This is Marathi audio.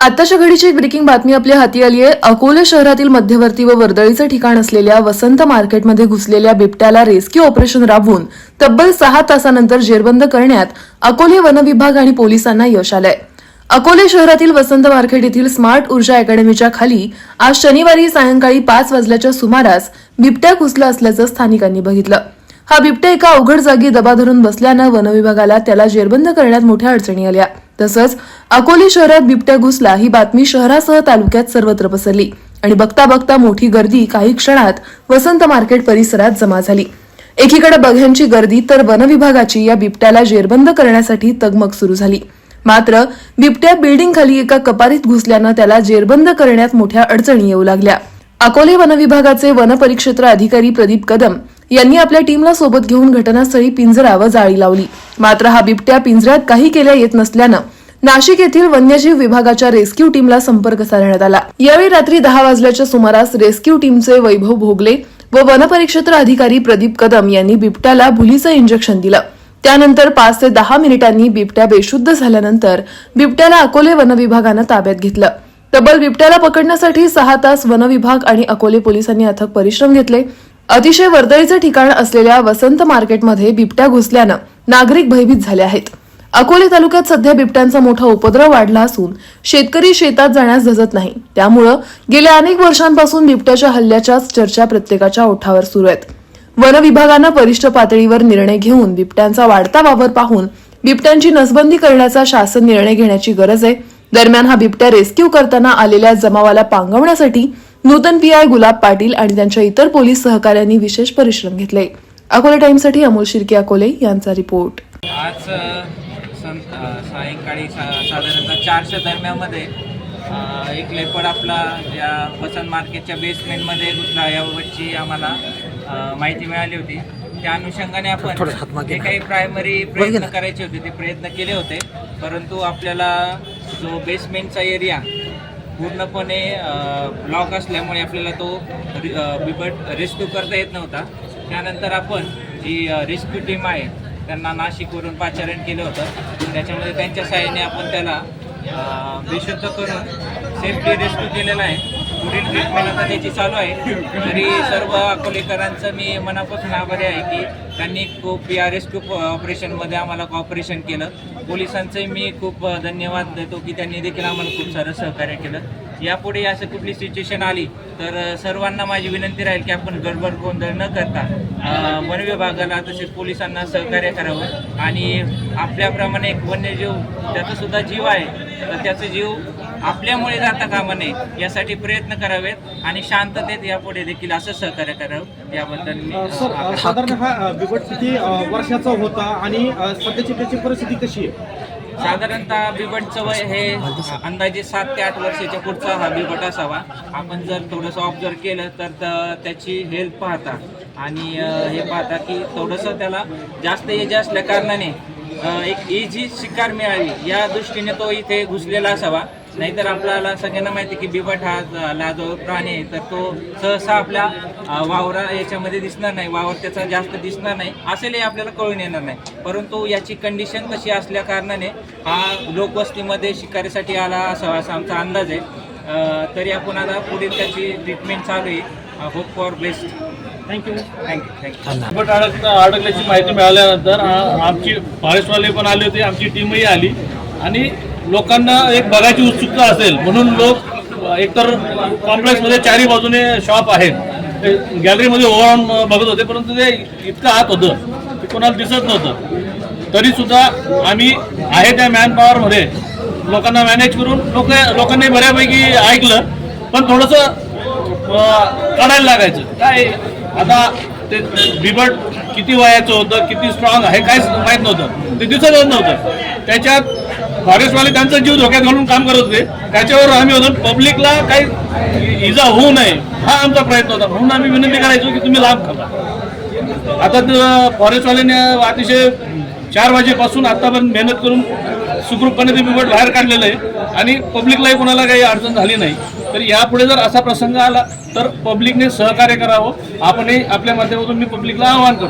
आताच्या घडीची एक ब्रेकिंग बातमी आपल्या हाती आली आहे अकोले शहरातील मध्यवर्ती व वर्दळीचं ठिकाण असलेल्या वसंत मार्केटमध्ये घुसलेल्या बिबट्याला रेस्क्यू ऑपरेशन राबवून तब्बल सहा तासानंतर जेरबंद करण्यात अकोले वन विभाग आणि पोलिसांना यश आलंय. अकोले शहरातील वसंत मार्केट येथील स्मार्ट ऊर्जा अकॅडमीच्या खाली आज शनिवारी सायंकाळी पाच वाजल्याच्या सुमारास बिबट्या घुसला असल्याचं स्थानिकांनी बघितलं. हा बिबट्या एका अवघड जागी दबा धरून बसल्यानं वनविभागाला त्याला जेरबंद करण्यात मोठ्या अडचणी आल्या. तसंच अकोले शहरात बिबट्या घुसला ही बातमी शहरासह तालुक्यात सर्वत्र पसरली आणि बघता बघता मोठी गर्दी काही क्षणात वसंत मार्केट परिसरात जमा झाली. एकीकडे बघ्यांची गर्दी तर वनविभागाची या बिबट्याला जेरबंद करण्यासाठी तगमग सुरू झाली. मात्र बिबट्या बिल्डिंग खाली एका कपारीत घुसल्यानं त्याला जेरबंद करण्यात मोठ्या अडचणी येऊ लागल्या. अकोले वनविभागाचे वनपरिक्षेत्र अधिकारी प्रदीप कदम यांनी आपल्या टीमला सोबत घेऊन घटनास्थळी पिंजरा व जाळी लावली. मात्र हा बिबट्या पिंजऱ्यात काही केल्या येत नसल्यानं नाशिक येथील वन्यजीव विभागाच्या रेस्क्यू टीमला संपर्क साधण्यात आला. यावेळी रात्री दहा वाजल्याच्या सुमारास रेस्क्यू टीमचे वैभव भोगले व वनपरिक्षेत्र अधिकारी प्रदीप कदम यांनी बिबट्याला भुलीचं इंजेक्शन दिलं. त्यानंतर पाच ते दहा मिनिटांनी बिबट्या बेशुद्ध झाल्यानंतर बिबट्याला अकोले वनविभागानं ताब्यात घेतलं. तब्बल बिबट्याला पकडण्यासाठी सहा तास वनविभाग आणि अकोले पोलिसांनी अथक परिश्रम घेतले. अतिशय वर्दळीचं ठिकाण असलेल्या वसंत मार्केटमध्ये बिबट्या घुसल्यानं नागरिक भयभीत झाले आहेत. अकोले तालुक्यात सध्या बिबट्यांचा मोठा उपद्रव वाढला असून शेतकरी शेतात जाण्यास धजत नाही. त्यामुळं गेल्या अनेक वर्षांपासून बिबट्याच्या हल्ल्याच्याच चर्चा प्रत्येकाच्या ओठावर सुरू आहेत. वन विभागानं वरिष्ठ पातळीवर निर्णय घेऊन बिबट्यांचा वाढता वावर पाहून बिबट्यांची नसबंदी करण्याचा शासन निर्णय घेण्याची गरज आहे. दरम्यान हा बिबट्या रेस्क्यू करताना आलेल्या जमावाला पांगवण्यासाठी नूतन पीआय गुलाब पाटील आणि त्यांच्या इतर पोलीस सहकाऱ्यांनी विशेष परिश्रम घेतले. अकोले टाइम्ससाठी अमोल शिर्के अकोले यांचा रिपोर्ट. आज सायंकाळी सा साधारणतः चारच्या दरम्यामध्ये अ, एक लेपड आपला या वसंत मार्केटच्या बेसमेंटमध्ये घुसला. याबाबतची आम्हाला माहिती मिळाली होती. त्या अनुषंगाने आपण जे काही प्रायमरी प्रयत्न करायचे होते ते प्रयत्न केले होते. परंतु आपल्याला जो बेसमेंटचा एरिया पूर्णपणे ब्लॉक असल्यामुळे आपल्याला तो रि- बिबट रेस्क्यू करता येत नव्हता. त्यानंतर आपण जी रेस्क्यू टीम आहे त्यांना नाशिकवरून पाचारण केलं होतं. त्याच्यामध्ये त्यांच्या सहाय्याने आपण त्याला बेशुद्ध करून सेफ्टी रेस्क्यू केलेला आहे. पुढील ट्रीटमेंट आता त्याची चालू आहे. तरी सर्व अकोलेकरांचं मी मनापासून आभारी आहे की त्यांनी खूप या रेस्क्यू ऑपरेशनमध्ये आम्हाला कॉपरेशन केलं. पोलिसांचंही मी खूप धन्यवाद देतो की त्यांनी देखील आम्हाला खूप सारं सहकार्य केलं. यापुढे असं कुठली सिच्युएशन आली तर सर्वांना माझी विनंती राहील की आपण गडबड गोंधळ न करता वन विभागाला तसेच पोलिसांना सहकार्य करावं. आणि आपल्याप्रमाणे एक वन्यजीव त्याचा सुद्धा जीव आहे तर त्याचा जीव आपल्यामुळे जाता कामा नये यासाठी प्रयत्न करावेत आणि शांततेत यापुढे देखील असं सहकार्य करावं याबद्दल सर. साधारण हा किती वर्षाचा होता आणि सध्याची त्याची परिस्थिती कशी आहे साधारणतः बिबटचं वय हे अंदाजे सात ते आठ वर्षाच्या पुढचा हा बिबट असावा आपण जर थोडंसं ऑब्झर्व केलं तर त्याची हेल्थ पाहता आणि हे पाहता की थोडंसं त्याला जास्त एज असल्या कारणाने एक इजी शिकार मिळावी या दृष्टीने तो इथे घुसलेला असावा. नाहीतर आपल्याला सगळ्यांना माहिती आहे की बिबट हा ज- लाजो प्राणी आहे तर तो सहसा आपल्या वावरा याच्यामध्ये दिसणार नाही वावर त्याचा जास्त दिसणार नाही असेलही आपल्याला कळून येणार नाही. परंतु याची कंडिशन तशी असल्या कारणाने हा लोकवस्तीमध्ये शिकारीसाठी आला असावा असा आमचा अंदाज आहे. तरी आपण आता पुढील त्याची ट्रीटमेंट चालू आहे. Hope for best thank you thank you thank you but अडक अडकल्याची माहिती मिळाल्यानंतर आमची फॉरेस्टवाले पण आले होते आमची टीमही आली. आणि लोकांना एक बघायची उत्सुकता असेल म्हणून लोक एकतर कॉम्प्लेक्समध्ये चारी बाजूने शॉप आहेत. गॅलरीमध्ये ओव्हरऑन बघत होते परंतु ते इतकं आत होतं ते कोणाला दिसत नव्हतं. तरी सुद्धा आम्ही आहे त्या मॅन पॉवरमध्ये लोकांना मॅनेज करून लोक लोकांनी बऱ्यापैकी ऐकलं पण थोडंसं काढायला लागायचं. काय आता ते बिबट किती वयाचं होतं किती स्ट्रॉंग आहे काहीच माहीत नव्हतं. ते दिसतच नव्हतं. त्याच्यात फॉरेस्टवाले त्यांचा जीव धोक्यात घालून काम करत होते. त्याच्यावर आम्ही होतो पब्लिकला काही इजा होऊ नये हा आमचा प्रयत्न होता. म्हणून आम्ही विनंती करायचो की तुम्ही लाभ खाता आता फॉरेस्टवाल्याने अतिशय चार वाजेपासून आतापर्यंत मेहनत करून सुखरूपपणे ते बिबट बाहेर काढलेलं आहे. आणि पब्लिकलाही कोणाला काही अडचण झाली नाही. तर यापुढे जर असा प्रसंग आला तर पब्लिकने सहकार्य करावं. आपणही आपल्या माध्यमातून मी पब्लिकला आवाहन करतो.